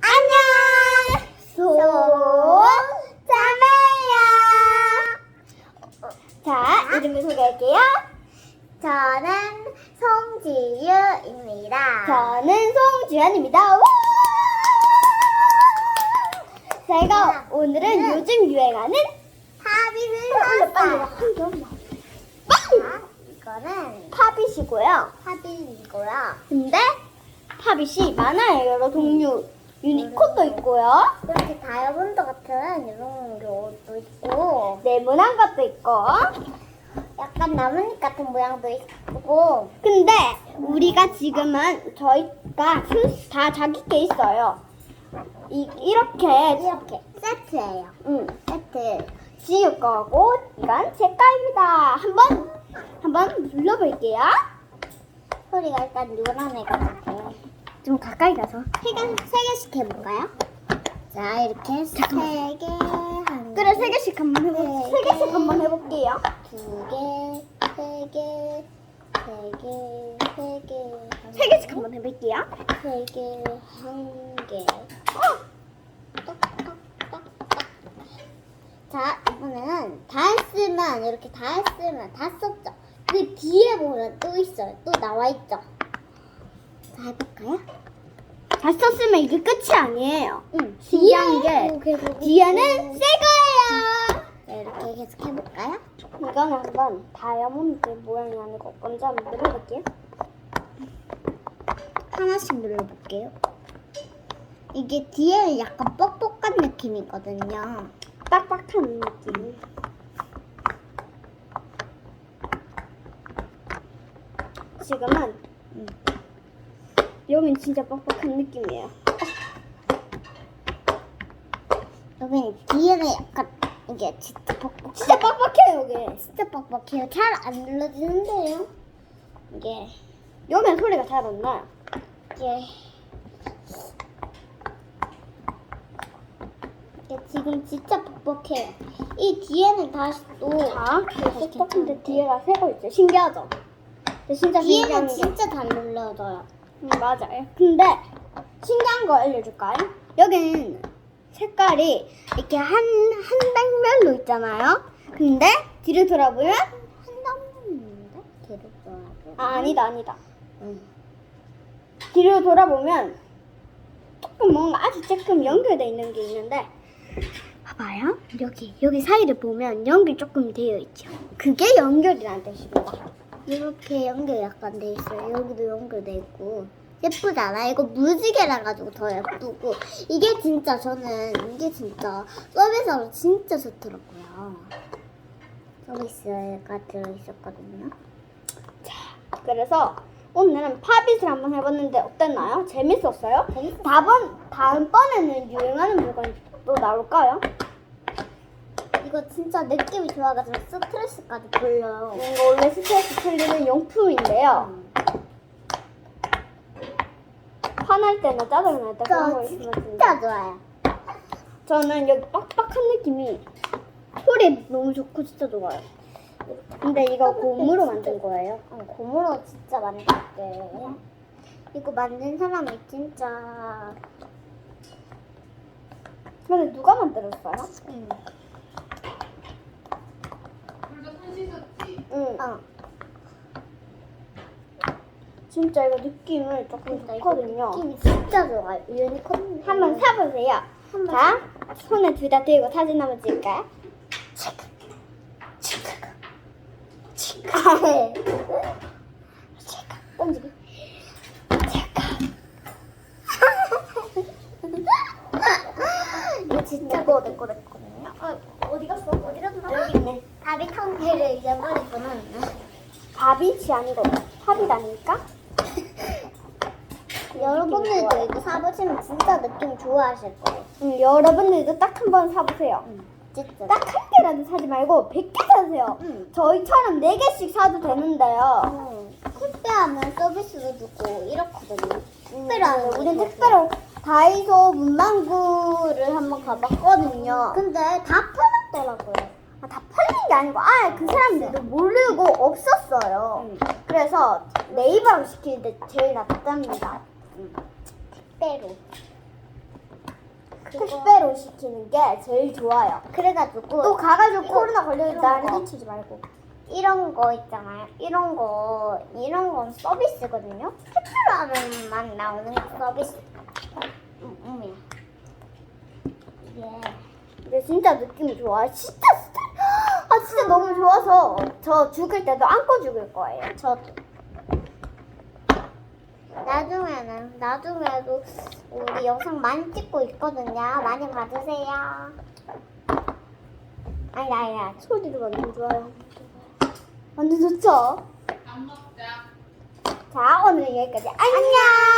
안녕! 소자매야! 자, 이름을 소개할게요. 저는 송지유입니다. 저는 송주현입니다. 우! 제가 오늘은 네. 요즘 유행하는 팝잇을 샀어요. 이거는 팝잇이고요. 팝잇이고요. 근데 팝잇이 많아요. 여러 종류. 유니콘도 있고요. 이렇게 다이아몬드 같은 이런 것도 있고 네모난 것도 있고. 약간 나뭇잎 같은 모양도 있고 근데 우리가 지금은 저희가 순- 다 자기 게 있어요. 이, 이렇게 이렇게 세트예요. 응, 세트. 지우 거고 이건 제 거입니다. 한번 한번 눌러볼게요. 소리가 일단 요란 애가 같아요. 좀 가까이 가서. 세, 개, 세 개씩 해볼까요? 자 이렇게 세 개, 한 그래 세 개씩 한번. 네. 세 개씩 한번 해볼게요. 두 개, 세 개, 세 개, 세 개, 세 개씩 한번 해볼게요. 세 개, 한 개. 자, 이번에는 다 했으면 이렇게 다 했으면 다 썼죠. 그 뒤에 보면 또 있어요. 또 나와 있죠. 자, 해볼까요? 다 썼으면 이게 끝이 아니에요. 응. 신기한 게 뒤에는. 새 거예요. 자, 이렇게 계속 해볼까요? 이건 한번 다이아몬드 모양이 아니고 먼저 한번 눌러볼게요. 하나씩 눌러볼게요. 이게 뒤에는 약간 뻑뻑한 느낌이거든요. 빡빡한 느낌. 지금은 음. 여긴 진짜 빡빡한 느낌이에요. 여기는 뒤에는 약간 이게 진짜 뻑뻑. 진짜 빡빡해요 여기. 진짜 뻑뻑해요. 잘 안 눌러지는데요. 이게 여기는 소리가 잘 안 나요. 이게 이게 지금 진짜 뻑뻑해요. 이 뒤에는 다시 또 빡빡한데 괜찮은데 뒤에가 새거 있죠. 신기하죠? 근데 진짜 신기한 뒤에는 게 진짜 잘 눌러져요. 음, 맞아요. 근데 신기한 거 알려줄까요? 여기는 색깔이 이렇게 한, 한 단별로 있잖아요. 근데 뒤를 돌아보면 한 단면인데 뒤로 돌아보면 아, 아니다 아니다. 응. 뒤를 돌아보면 조금 뭔가 아주 조금 연결돼 있는 게 있는데 봐봐요. 여기 여기 사이를 보면 연결 조금 되어 있죠. 그게 연결이라는 뜻입니다. 이렇게 연결 약간 돼 있어요. 여기도 연결돼 있고 예쁘잖아. 이거 무지개라 가지고 더 예쁘고 이게 진짜 저는 이게 진짜 서비스로 진짜 좋더라고요. 서비스가 들어 있었거든요. 그래서 오늘은 팝잇을 한번 해봤는데 어땠나요? 재밌었어요? 재밌었어요. 다번 다음번에는 유행하는 물건이 또 나올까요? 이거 진짜 느낌이 좋아가지고 스트레스까지 풀려요. 이거 원래 스트레스 풀리는 용품인데요. 음. 화날 때나 짜증날 때 그런 거 저 있으면 진짜 진짜 좋아요. 저는 여기 빡빡한 느낌이 소리 너무 좋고 진짜 좋아요. 근데 이거 고무로 만든 거예요. 어, 고무로 진짜 만들게. 이거 만든 사람이 진짜 근데 누가 만들었어요? 음. 어. 진짜 이거 느낌을 조금 이거 좋거든요. 느낌이 진짜 좋아요. 유니콘 한번 사보세요. 한번 자, 손에 둘 다 들고 사진 한번 찍을까요? 아, 네. 던지기. 이거 진짜 내거 내거 내거든요. 어, 어디 갔어? 어디 갔나? 여기 있네. 다리 통계를 잊어버 렸구나. 밥이지 아니고 팝이 아닙니까? 여러분들도 이거 사보시면 진짜 느낌 좋아하실 거예요. 음, 여러분들도 딱 한 번 사보세요. 진짜. 딱 한 개라도 사지 말고 100개 사세요. 응. 저희처럼 4개씩 사도 되는데요. 응. 택배하면 서비스도 주고 이렇거든요. 음, 특별한 우린 특별히 다이소 문방구를 한번 가봤거든요. 근데 다 팔았더라고요. 아, 다 팔린 게 아니고 아예 그 사람들도 모르고 없었어요. 응. 그래서 네이버로 시키는데 제일 낫답니다. 택배로. 그거 택배로 시키는 게 제일 좋아요. 그래가지고 또 가가지고 이거, 코로나 걸려있다 이런 거. 미치지 말고. 이런 거 있잖아요. 이런 거 이런 건 서비스거든요. 택배로 하면만 나오는 서비스. 음, 음. 이게 근데 진짜 느낌이 좋아요. 진짜 무 좋아서 저 죽을 때도 안고 죽을 거예요. 저도. 나중에는 나중에도 우리 영상 많이 찍고 있거든요. 많이 봐주세요. 아니 아니야. 소리도 완전 좋아요. 완전 좋죠? 밥 먹자. 자 오늘은 여기까지. 안녕.